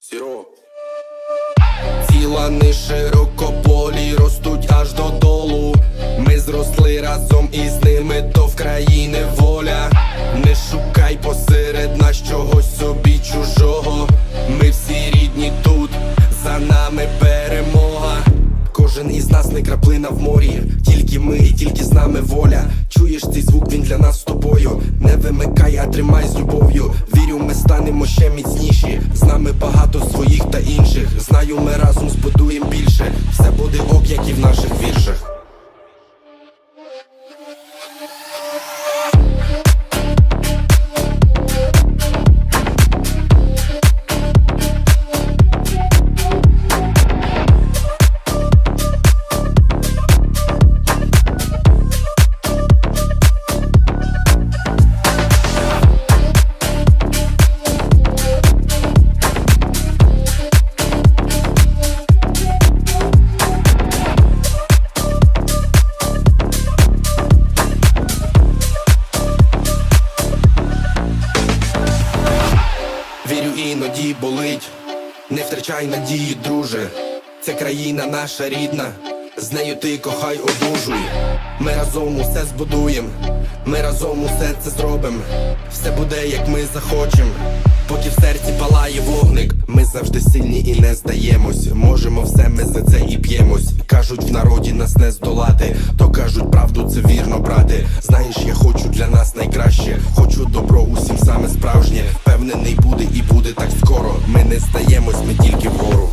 Сіро. Ціла широкополі ростуть аж додолу. Ми зросли разом із ними, то в країни воля. Не шукай посеред нас чогось собі чужого. Ми всі рідні тут, за нами перемога. Кожен із нас не краплина в морі, тільки ми тільки з нами воля. Чуєш ми ще міцніші. З нами багато своїх та інших. Знаю, ми разом збудуємо Іноді болить, не втрачай надії, друже. Це країна наша рідна, з нею ти кохай одужуй. Ми разом усе збудуєм, ми разом усе це зробим. Все буде, як ми захочем. Поки в серці палає вогник, ми завжди сильні і не здаємось. Можемо все, ми за це і п'ємось. Кажуть, в народі нас не здолати, то кажуть, правду це вірно, брати. Знаєш, я хочу для нас найкраще. Ми не здаємось, ми тільки вгору.